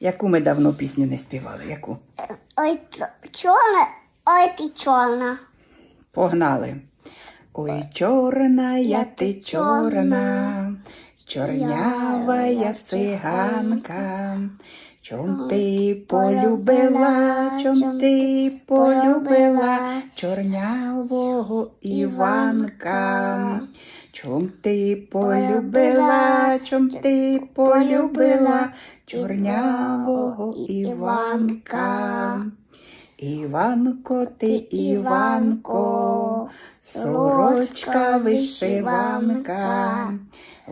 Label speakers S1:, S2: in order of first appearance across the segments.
S1: Яку ми давно пісню не співали? Яку?
S2: Ой, чорна, ой, ти чорна.
S1: Погнали. Ой, чорна я ти чорна, чорнявая циганка. Чом ти полюбила, чом ти полюбила чорнявого Іванка? Чом ти полюбила, чом ти полюбила чорнявого Іванка? Іванко, ти Іванко, сорочка вишиванка,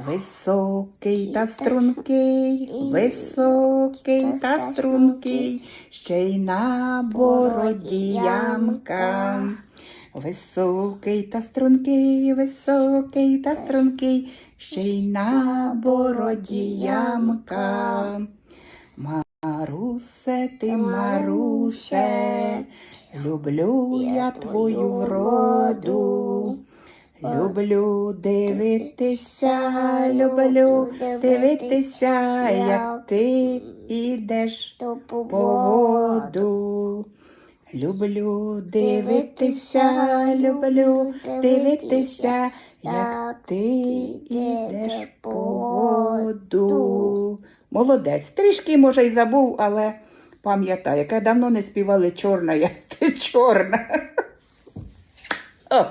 S1: високий та стрункий, високий та стрункий, ще й на бороді ямка. Високий та стрункий, високий та стрункий, ще й на бороді ямка. Марусе, ти, Марусе, люблю я твою вроду. Люблю дивитися, люблю дивитися, як ти ідеш по воду. Люблю дивитися, люблю дивитися, як ти йдеш по воду. Молодець. Трішки, може, й забув, але пам'ятаю, яка давно не співали чорна, як ти чорна. О,